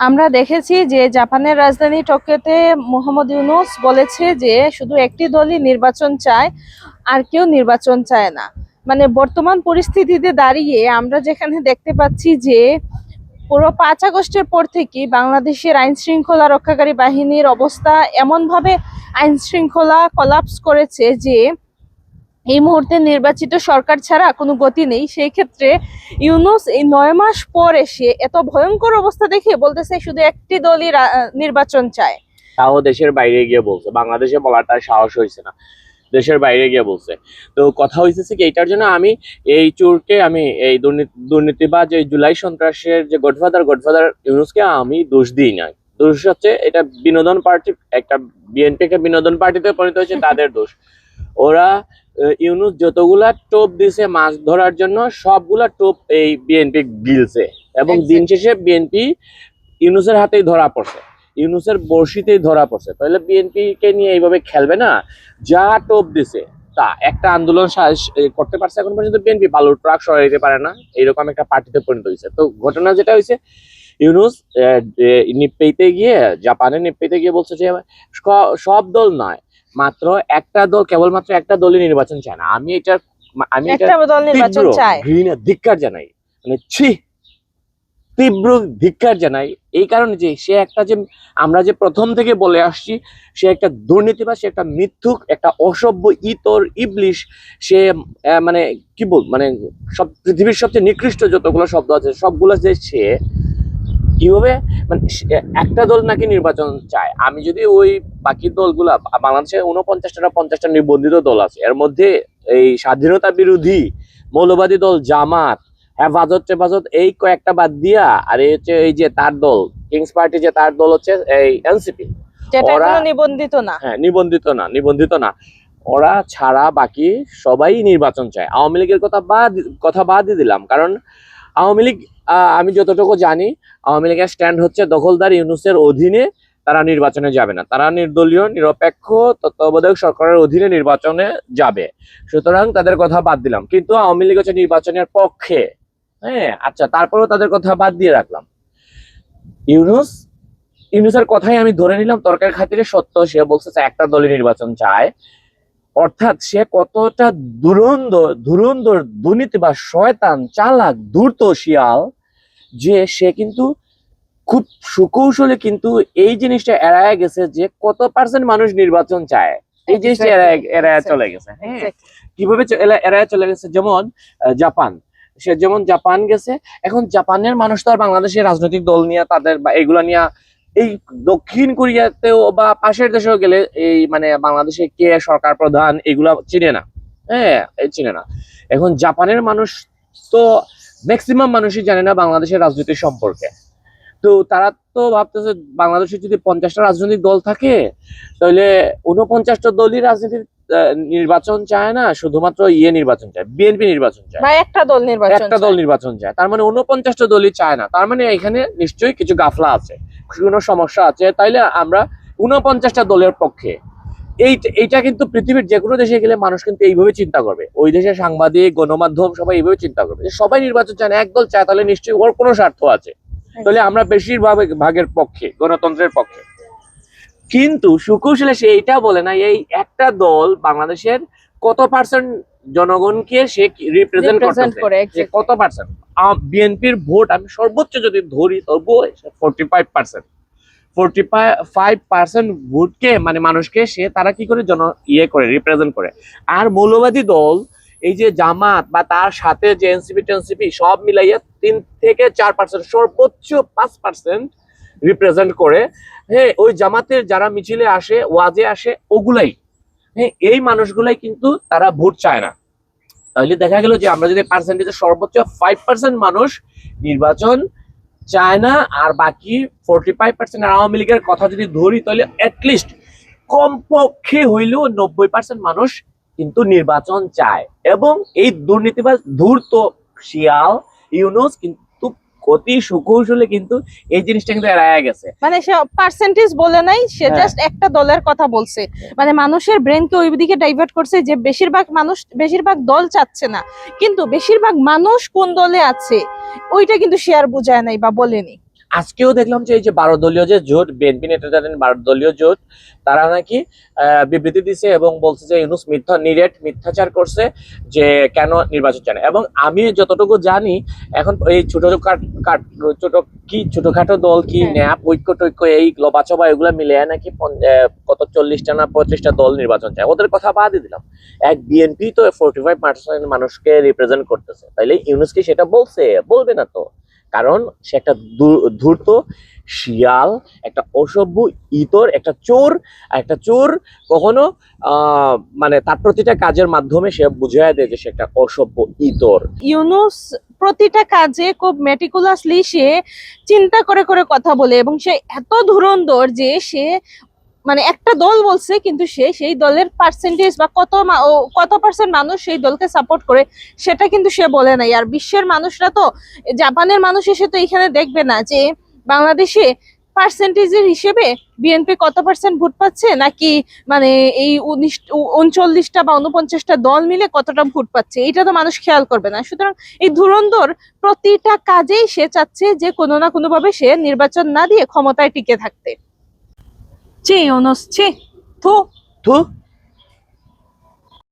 আমরা দেখেছি যে জাপানের রাজধানী টোকিওতে মোহাম্মদ ইউনুস বলেছে যে শুধু একটি দলই নির্বাচন চায়, আর কেউ নির্বাচন চায় না। মানে বর্তমান পরিস্থিতিতে দাঁড়িয়ে আমরা যেখানে দেখতে পাচ্ছি যে পুরো পাঁচ আগস্টের পর থেকে বাংলাদেশের আইন শৃঙ্খলা রক্ষাকারী বাহিনীর অবস্থা এমনভাবে আইন শৃঙ্খলা কলাপস করেছে যে এই মুহূর্তে নির্বাচিত সরকার ছাড়া কোনো গতি নেই। সেই ক্ষেত্রে ইউনুস এই নয় মাস পর এসে এত ভয়ঙ্কর অবস্থা দেখে বলতেছে শুধু একটি দলই নির্বাচন চায়। তাও দেশের বাইরে গিয়ে বলছে। বাংলাদেশে বলাটা সাহস হয়েছে না। দেশের বাইরে গিয়ে বলছে। তো কথা হইতেছে কি, এইটার জন্য আমি এই চোরকে আমি এই দুর্নীতি দুর্নীতিবাজ এই জুলাই সন্ত্রাসের যে গডফাদার গডফাদার ইউনুসকে আমি দোষ দিই না দোষ হচ্ছে এটা বিনোদন পার্টি, একটা বিএনপি কে বিনোদন পার্টিতে পরিণত হয়েছে, তাদের দোষ। ওরা ইউনুস যতগুলা টোপ দিছে মাছ ধরার জন্য সবগুলা টোপ এই বিএনপি গিলছে। এবং দিন শেষে বিএনপি ইউনুসের হাতেই ধরা পড়ছে। ইউনুসের বর্ষিতেই ধরা পড়ছে। তাহলে বিএনপি কে নিয়ে এইভাবে খেলবে না? যা টোপ দিছে তা একটা আন্দোলন করতে পারছে এখন পর্যন্ত বিএনপি। বালুর ট্রাক সরাই দিতে পারে না। এইরকম একটা পার্টিতে পরিণত হয়েছে। তো ঘটনা যেটা হয়েছে ইউনুস নিপ্পেইতে গিয়ে জাপানে নিপ্পেইতে গিয়ে বলছে যে সব দল নয় মাত্র একটা দল কেবলমাত্র একটা দলই নির্বাচন চায় না। আমি এটার আমি এটা একটা দল নির্বাচন তীব্র চায়। ঘৃণা ধিক্কার জানাই। মানে ছি তীব্র ধিক্কার জানাই। এই কারণে যে সে একটা যে আমরা যে প্রথম থেকে বলে আসছি সে একটা দুর্নীতিবাজ সে একটা মিথ্যুক একটা অসভ্য ইতর ইবলিশ সে মানে কি বল মানে সব পৃথিবীর সবচেয়ে নিকৃষ্ট যতগুলো শব্দ আছে সবগুলো যে সে কীভাবে? মানে একটা দল নাকি নির্বাচন চায়? আমি যদি ওই বাকি দলগুলা বাংলাদেশে উনপঞ্চাশটা পঞ্চাশটা নিবন্ধিত দল আছে এর মধ্যে এই স্বাধীনতা বিরোধী মৌলবাদী দল জামাত হেফাজত টেফাজত এই কয়েকটা বাদ দিয়া আর এই হচ্ছে এই যে তার দল কিংস পার্টি যে তার দল হচ্ছে এই এনসিপি ওরা- নিবন্ধিত না। হ্যাঁ নিবন্ধিত না নিবন্ধিত না। ওরা ছাড়া বাকি সবাই নির্বাচন চায়। আওয়ামী লীগের কথা বাদ কথা বাদই দিলাম কারণ আওয়ামী লীগ আমি যতটুকু জানি, আওয়ামী লীগের স্ট্যান্ড হচ্ছে দখলদার ইউনুসের অধীনে তারা নির্বাচনে যাবে না। তারা নির্দলীয়, নিরপেক্ষ, তত্ত্বাবধায়ক সরকারের অধীনে নির্বাচনে যাবে। সুতরাং তাদের কথা বাদ দিলাম। কিন্তু আওয়ামী লীগ হচ্ছে নির্বাচনের পক্ষে। হ্যাঁ আচ্ছা তারপরেও তাদের কথা বাদ দিয়ে রাখলাম। ইউনুস, ইউনুসের কথাই আমি ধরে নিলাম, তর্কের খাতিরে সত্য। সে বলছে একটা দলই নির্বাচন চায়। অর্থাৎ সে কতটা দুরন্দর ধুরন্দর দুর্নীতি বা শয়তান চালাক ধূর্ত শিয়াল যে সে কিন্তু খুব সুকৌশলে কিন্তু এই জিনিসটা এড়ায় গেছে যে কত পার্সেন্ট মানুষ নির্বাচন চায়। এই জিনিসটা এড়ায় এড়ায় চলে গেছে হ্যাঁ। কীভাবে এড়ায় চলে গেছে? যেমন জাপান। সে যেমন জাপান গেছে এখন জাপানের মানুষ তো আর বাংলাদেশের রাজনৈতিক দল নিয়ে তাদের বা এগুলা নিয়ে এই দক্ষিণ কোরিয়াতেও বা পাশের দেশেও গেলে এই মানে বাংলাদেশে কে সরকার প্রধান এগুলা চিনে না। হ্যাঁ চিনে না। এখন জাপানের মানুষ তো ম্যাক্সিমাম মানুষই জানে না বাংলাদেশের রাজনীতি সম্পর্কে। তো তারা তো ভাবতেছে বাংলাদেশে যদি পঞ্চাশটা রাজনৈতিক দল থাকে, তাহলে উনপঞ্চাশটা দলই রাজনীতির নির্বাচন চায় না শুধুমাত্র ইয়ে নির্বাচন চায় বিএনপি নির্বাচন চায় একটা দল নির্বাচন একটা দল। নির্বাচন চায় তার মানে উনপঞ্চাশটা দলই চায় না তার মানে এখানে নিশ্চয়ই কিছু গাফলা আছে কোনো সমস্যা আছে তাইলে আমরা উনপঞ্চাশটা দলের পক্ষে এই এইটা কিন্তু পৃথিবীর যে কোনো দেশে গেলে মানুষ কিন্তু এইভাবে চিন্তা করবে ওই দেশের সাংবাদিক গণমাধ্যম সবাই এইভাবে চিন্তা করবে যে সবাই নির্বাচন চায় না একদল চায় তাহলে নিশ্চয়ই ওর কোনো স্বার্থ আছে তাহলে আমরা বেশিরভাগ ভাগের পক্ষে গণতন্ত্রের পক্ষে কিন্তু সুকৌশলে সে এইটা বলে না এই একটা দল বাংলাদেশের কত পার্সেন্ট জনগণকে সে রিপ্রেজেন্ট করে, কত পার্সেন্ট বিএনপির ভোট আমি সর্বোচ্চ যদি ধরি তবুও forty five percent forty five percent ভোটকে মানে মানুষকে সে তারা কি করে জন ইয়ে করে রিপ্রেজেন্ট করে। আর মৌলবাদী দল এই যে জামাত বা তার সাথে যে এনসিপি টেনসিপি সব মিলাইয়া তিন থেকে চার পার্সেন্ট সর্বোচ্চ পাঁচ পার্সেন্ট রিপ্রেজেন্ট করে হ্যাঁ ওই জামাতের যারা মিছিলে আসে, ওয়াজে আসে, ওগুলাই। হ্যাঁ এই মানুষগুলাই কিন্তু তারা ভোট চায় না। তাহলে দেখা গেল যে আমরা যদি পার্সেন্টেজে সর্বোচ্চ ফাইভ পার্সেন্ট মানুষ নির্বাচন চায় না, আর বাকি ফোরটি ফাইভ পার্সেন্ট আওয়ামী লীগের কথা যদি ধরি, তাহলে অ্যাটলিস্ট কমপক্ষে হইলেও নব্বই পার্সেন্ট মানুষ কিন্তু নির্বাচন চায়। এবং এই দুর্নীতিবাজ ধূর্ত শিয়াল ইউনুস কিন্তু অতি সুকৌশলে কিন্তু এই জিনিসটা কিন্তু এড়ায় গেছে। মানে সে পার্সেন্টেজ বলে নাই সে হ্যাঁ। জাস্ট একটা দলের কথা বলছে। মানে মানুষের ব্রেনকে ওই দিকে ডাইভার্ট করছে যে বেশিরভাগ মানুষ বেশিরভাগ দল চাচ্ছে না। কিন্তু বেশিরভাগ মানুষ কোন দলে আছে ওইটা কিন্তু শেয়ার বোঝায় নাই বা বলেনি। আজকেও দেখলাম যে এই যে বারো দলীয় যে জোট বিএনপি নেতাদের বারো দলীয় জোট তারা নাকি আহ, বিবৃতি দিছে এবং বলছে যে ইউনুস মিথ্যা নিরেট মিথ্যাচার করছে যে কেন নির্বাচন চায় এবং আমি যতটুকু জানি এখন এই ছোট ছোট কি ছোটখাটো দল কি হ্যাঁ। ন্যাপ ঐক্য টৈক্য এই লোবাচবা এগুলো মিলে নাকি কত চল্লিশটা না পঁয়ত্রিশটা দল নির্বাচন চায়। ওদের কথা বাদই দিলাম। এক বিএনপি তো ফোর্টি ফাইভ পার্সেন্ট মানুষকে রিপ্রেজেন্ট করতেছে। তাইলে ইউনুস কি সেটা বলছে? বলবে না তো। কারণ সে একটা ধূর্ত, শিয়াল, একটা অসভ্য, ইতর, একটা চোর একটা চোর কখনো মানে তার প্রতিটা কাজের মাধ্যমে সে বুঝিয়ে দেয় যে সে একটা অসভ্য, ইতর। ইউনুস প্রতিটা কাজে খুব মেটিকুলাসলি সে চিন্তা করে করে কথা বলে এবং সে এত ধুরন্ধর যে সে মানে একটা দল বলছে, কিন্তু সে সেই দলের পার্সেন্টেজ বা কত কত পার্সেন্ট মানুষ সেই দলকে সাপোর্ট করে, সেটা কিন্তু সে বলে নাই। আর বিশ্বের মানুষরা তো, জাপানের মানুষ এসে তো এখানে দেখবে না যে, বাংলাদেশে পার্সেন্টেজের হিসেবে বিএনপি কত পার্সেন্ট ভোট পাচ্ছে, নাকি মানে এই উনিশ উনচল্লিশটা বা উনপঞ্চাশটা দল মিলে কতটা ভোট পাচ্ছে, এটা তো মানুষ খেয়াল করবে না। সুতরাং এই ধুরন্ধর প্রতিটা কাজেই সে চাচ্ছে যে কোনো না কোনোভাবে সে নির্বাচন না দিয়ে ক্ষমতায় টিকে থাকতে। ছি ইউনুস ছি থু থু